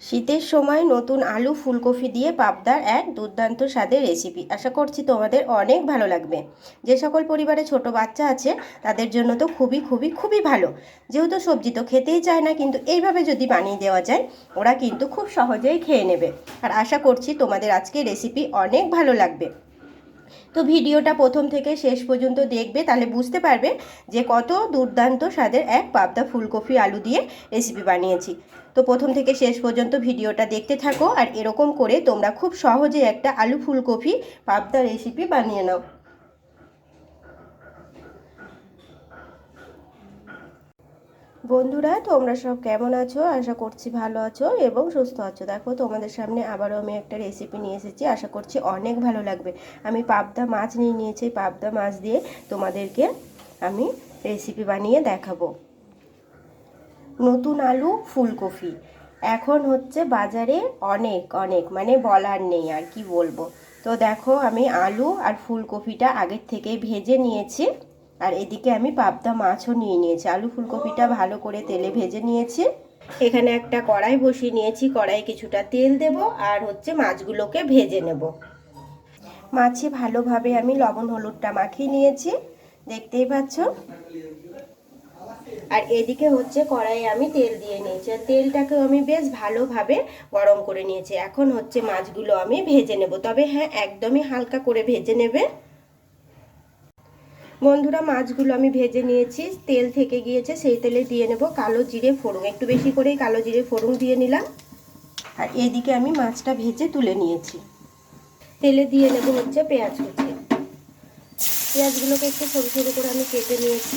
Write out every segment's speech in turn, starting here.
শীতের সময় নতুন আলু, ফুলকপি দিয়ে পাবদার এক দুর্দান্ত স্বাদের রেসিপি আশা করছি তোমাদের অনেক ভালো লাগবে। যে সকল পরিবারে ছোট বাচ্চা আছে, তাদের জন্য তো খুবই খুবই খুবই ভালো। যেহেতু সবজি তো খেতেই চায় না, কিন্তু এইভাবে যদি বানিয়ে দেওয়া যায়, ওরা কিন্তু খুব সহজেই খেয়ে নেবে। আর আশা করছি তোমাদের আজকে রেসিপি অনেক ভালো লাগবে। তো ভিডিওটা প্রথম থেকে শেষ পর্যন্ত দেখবে, তাহলে বুঝতে পারবে যে কত দুর্দান্ত স্বাদের এক পাবদা ফুলকপি আলু দিয়ে রেসিপি বানিয়েছি। তো প্রথম থেকে শেষ পর্যন্ত ভিডিওটা দেখতে থাকো আর এরকম করে তোমরা খুব সহজে একটা আলু ফুলকপি পাবদা রেসিপি বানিয়ে নাও। বন্ধুরা, তোমরা সব কেমন আছো? আশা করছি ভালো আছো এবং সুস্থ আছো। দেখো, তোমাদের সামনে আবারও আমি একটা রেসিপি নিয়ে এসেছি। আশা করছি অনেক ভালো লাগবে। আমি পাবদা মাছ নিয়ে নিয়েছি। পাবদা মাছ দিয়ে তোমাদেরকে আমি রেসিপি বানিয়ে দেখাবো। নতুন আলু, ফুলকপি। এখন হচ্ছে বাজারে অনেক অনেক মানে বলার নেই আর কি বলব। তো দেখো, আমি আলু আর ফুলকপিটা আগের থেকে ভেজে নিয়েছি। আর এদিকে আমি পাবদা মাছও নিয়ে নিয়েছি। আলু ফুলকপিটা ভালো করে তেলে ভেজে নিয়েছি। এখানে একটা কড়াই বসিয়ে নিয়েছি। কড়াই কিছুটা তেল দেব আর হচ্ছে মাছগুলোকে ভেজে নেব। মাছে ভালোভাবে আমি লবণ, হলুদটা মাখিয়ে নিয়েছি। দেখতেই পাচ্ছ? আর এদিকে হচ্ছে কড়াইয়ে আমি তেল দিয়ে নিয়েছি। আর তেলটাকেও আমি বেশ ভালোভাবে গরম করে নিয়েছি। এখন হচ্ছে মাছগুলো আমি ভেজে নেব। তবে হ্যাঁ একদমই হালকা করে ভেজে নেবে। বন্ধুরা, মাছগুলো আমি ভেজে নিয়েছি। তেল থেকে গিয়েছে, সেই তেলে দিয়ে নেব কালো জিরে ফোড়ন। একটু বেশি করেই কালো জিরে ফোড়ন দিয়ে নিলাম। আর এদিকে আমি মাছটা ভেজে তুলে নিয়েছি। তেলে দিয়ে নেব হচ্ছে পেঁয়াজ কুচি। পেঁয়াজগুলোকে একটু সরু সরু করে আমি কেটে নিয়েছি।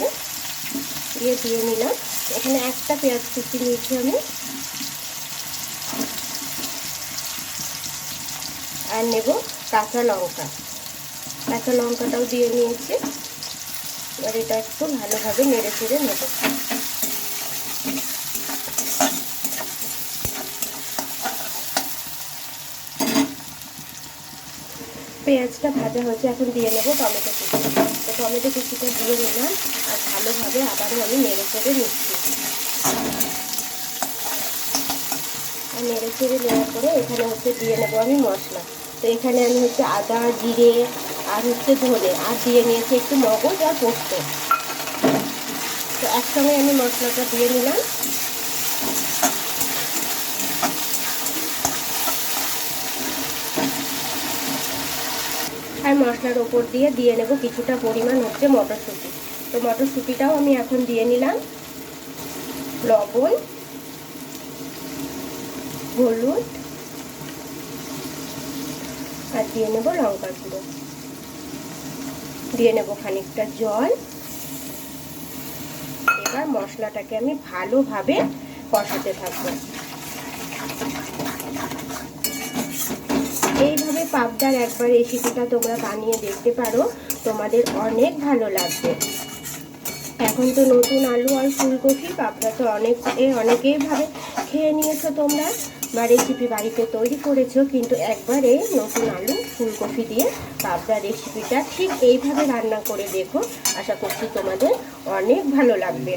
দিয়ে দিয়ে নিলাম। এখানে একটা পেঁয়াজ কুচি নিয়েছি আমি। আর নেব কাঁচা লঙ্কা। কাঁচা লঙ্কাটাও দিয়ে নিয়েছি। এবার এটা একটু ভালোভাবে নেড়ে চেড়ে নেব। পেঁয়াজটা ভাজা হয়েছে, এখন দিয়ে নেব টমেটো কুচি। তো টমেটো কুচিটা দিয়ে নিলাম, আর ভালোভাবে আবারও আমি নেড়ে চেড়ে নিচ্ছি। আর নেড়ে চেড়ে নেওয়ার পরে এখানে হচ্ছে দিয়ে নেব আমি মশলা। তো এখানে আমি হচ্ছে আদা, জিরে আর হচ্ছে ধনে, আর দিয়ে নিয়েছি একটু মগজ আর পোস্ত। তো একসঙ্গে আমি মশলাটা দিয়ে নিলাম। আর মশলার ওপর দিয়ে দিয়ে নেব কিছুটা পরিমাণ হচ্ছে মটরশুঁটি। তো মটরশুঁটিটাও আমি এখন দিয়ে নিলাম। লবণ, হলুদ, আর দিয়ে নেব লঙ্কার গুঁড়ো। দিয়ে নেব খানিকটা জল। এবার মশলাটাকে আমি ভালোভাবে কষাতে থাকব। এইভাবে পাবদার একবার রেসিপিটা তোমরা বানিয়ে দেখতে পারো, তোমাদের অনেক ভালো লাগবে। এখন তো নতুন আলু আর ফুলকপি, পাবদা তো অনেক অনেকেই ভাবে খেয়ে নিয়েছো তোমরা। বা রেসিপি বাড়িতে তৈরি করেছ, কিন্তু একবারে নতুন আলু, ফুলকপি দিয়ে পাবদা রেসিপিটা ঠিক এইভাবে রান্না করে দেখো। আশা করছি তোমাদের অনেক ভালো লাগবে।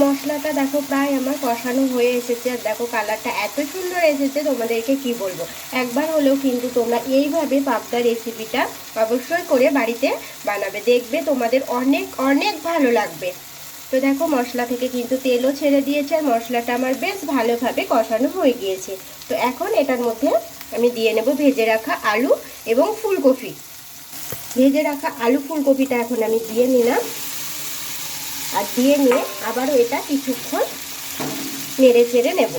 মশলাটা দেখো প্রায় আমার কষানো হয়ে এসেছে। আর দেখো কালারটা এত সুন্দর এসেছে, তোমাদেরকে কি বলব? একবার হলেও কিন্তু তোমরা এইভাবে পাবদা রেসিপিটা অবশ্যই করে বাড়িতে বানাবে। দেখবে তোমাদের অনেক অনেক ভালো লাগবে। তো দেখো মশলা থেকে কিন্তু তেলও ছেড়ে দিয়েছে আর মশলাটা আমার বেশ ভালোভাবে কষানো হয়ে গিয়েছে। তো এখন এটার মধ্যে আমি দিয়ে নেব ভেজে রাখা আলু এবং ফুলকপি। ভেজে রাখা আলু ফুলকপিটা এখন আমি দিয়ে নিলাম আর দিয়ে নিয়ে আবারও এটা কিছুক্ষণ নেড়ে চেড়ে নেব।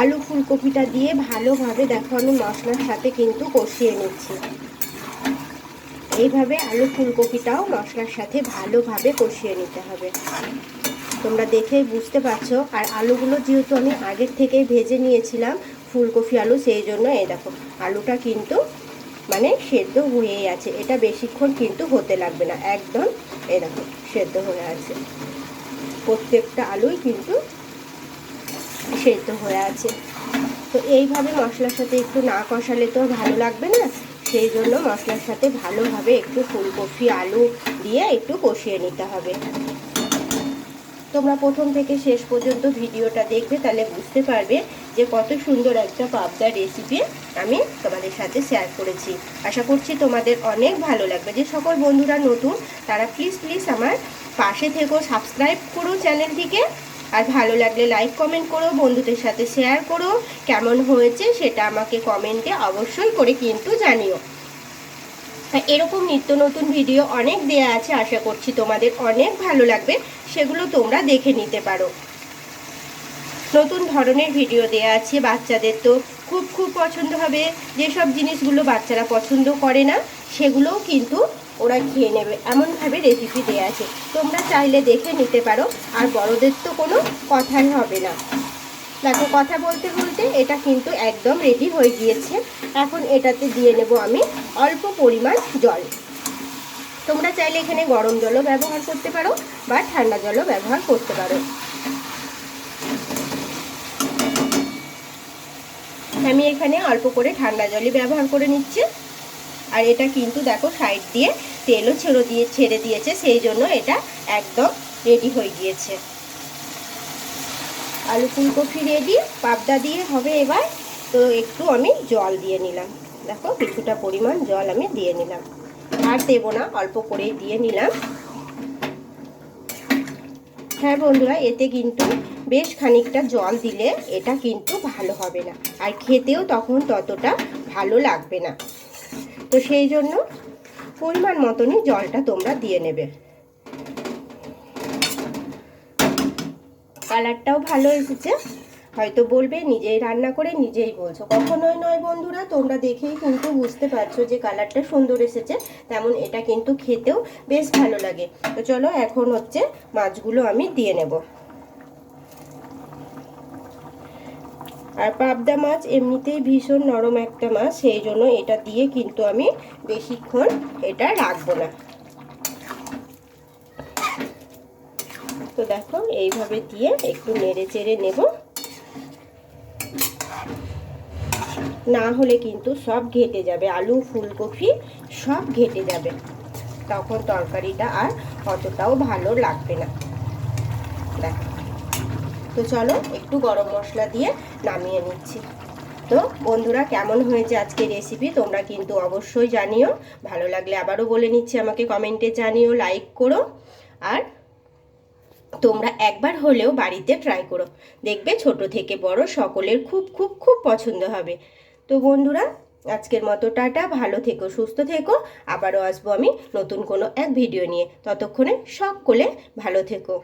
আলু ফুলকপিটা দিয়ে ভালোভাবে দেখো আমি মশলার সাথে কিন্তু কষিয়ে নিচ্ছি। এইভাবে আলু ফুলকপিটাও মশলার সাথে ভালোভাবে কষিয়ে নিতে হবে। তোমরা দেখেই বুঝতে পারছ। আর আলুগুলো যেহেতু আমি আগের থেকেই ভেজে নিয়েছিলাম ফুলকপি আলু, সেই জন্য এই দেখো, আলুটা কিন্তু মানে সেদ্ধ হয়েই আছে। এটা বেশিক্ষণ কিন্তু হতে লাগবে না। একদম এই দেখো, সেদ্ধ হয়ে আছে। প্রত্যেকটা আলুই কিন্তু সেদ্ধ হয়ে আছে। তো এইভাবে মশলার সাথে একটু না কষালে তো ভালো লাগবে না? সেই জন্য মশলার সাথে ভালোভাবে একটু ফুলকপি, আলু দিয়ে একটু কষিয়ে নিতে হবে। তোমরা প্রথম থেকে শেষ পর্যন্ত ভিডিওটা দেখবে, তাহলে বুঝতে পারবে যে কত সুন্দর একটা পাবদার রেসিপি আমি তোমাদের সাথে শেয়ার করেছি। আশা করছি তোমাদের অনেক ভালো লাগবে। যে সকল বন্ধুরা নতুন, তারা প্লিজ প্লিজ আমার পাশে থেকেও সাবস্ক্রাইব করো চ্যানেলটিকে আর ভালো লাগলে লাইক কমেন্ট করো, বন্ধুদের সাথে শেয়ার করো, কেমন হয়েছে সেটা আমাকে কমেন্টে অবশ্যই করে কিন্তু জানিও। এরকম নিত্য নতুন ভিডিও অনেক দেয়া আছে, আশা করছি তোমাদের অনেক ভালো লাগবে, সেগুলো তোমরা দেখে নিতে পারো। নতুন ধরনের ভিডিও দেয়া আছে, বাচ্চাদের তো খুব খুব পছন্দ হবে। যেসব জিনিসগুলো বাচ্চারা পছন্দ করে না, সেগুলোও কিন্তু ওরা খেয়ে নেবে। এমনভাবে রেসিপি দেওয়া আছে। তোমরা চাইলে দেখে নিতে পারো, আর বড়দের তো কোনো কথাই হবে না। দেখো, কথা বলতে বলতে এটা কিন্তু একদম রেডি হয়ে গিয়েছে। এখন এটাতে দিয়ে নেব আমি অল্প পরিমাণ জল। তোমরা চাইলে এখানে গরম জলও ব্যবহার করতে পারো, বা ঠান্ডা জলও ব্যবহার করতে পারো। আমি এখানে অল্প করে ঠান্ডা জলই ব্যবহার করে নিচ্ছি। আর এটা কিন্তু দেখো সাইড দিয়ে তেলও ছেড়ে দিয়ে, ছেড়ে দিয়েছে, সেই জন্য এটা একদম রেডি হয়ে গিয়েছে। আলু ফুলকপি রেডি পাবদা দিয়ে হবে এবার। তো একটু আমি জল দিয়ে নিলাম। দেখো কিছুটা পরিমাণ জল আমি দিয়ে নিলাম। আর দেবো না, অল্প করেই দিয়ে নিলাম। হ্যাঁ বন্ধুরা, এতে কিন্তু বেশ খানিকটা জল দিলে এটা কিন্তু ভালো হবে না। আর খেতেও তখন ততটা ভালো লাগবে না। তো সেই জন্য পরিমাণ মতনই জলটা তোমরা দিয়ে নেবে। কালারটাও ভালো এসেছে। হয়তো বলবে, নিজেই রান্না করে নিজেই বলছো। কখনোই নয় বন্ধুরা, তোমরা দেখেই কিন্তু বুঝতে পারছ যে কালারটা সুন্দর এসেছে। তেমন এটা কিন্তু খেতেও বেশ ভালো লাগে। তো চলো, এখন হচ্ছে মাছগুলো আমি দিয়ে নেব। আর পাবদা মাছ এমনিতেই ভীষণ নরম একটা মাছ, সেই জন্য এটা দিয়ে কিন্তু আমি বেশিক্ষণ এটা রাখব না। তো দেখো, এইভাবে দিয়ে একটু নেড়ে চেড়ে নেব। না হলে কিন্তু সব ঘেটে যাবে, আলু, ফুলকপি সব ঘেটে যাবে। তখন তরকারিটা আর অতটাও ভালো লাগবে না। তো চলো একটু গরম মশলা দিয়ে নামিয়ে নিচ্ছি। তো বন্ধুরা, কেমন হয়েছে আজকে রেসিপি তোমরা কিন্তু অবশ্যই জানিও। ভালো লাগলে আবারও বলে নিচ্ছি আমাকে কমেন্টে জানিও লাইক করো। আর তোমরা একবার হলেও বাড়িতে ট্রাই করো। দেখবে ছোট থেকে বড় সকলের খুব খুব খুব পছন্দ হবে। তো বন্ধুরা, আজকের মতো টাটা। ভালো থেকো, সুস্থ থেকো। আবারও আসব আমি নতুন কোনো এক ভিডিও নিয়ে। ততক্ষণে সকলে ভালো থেকো।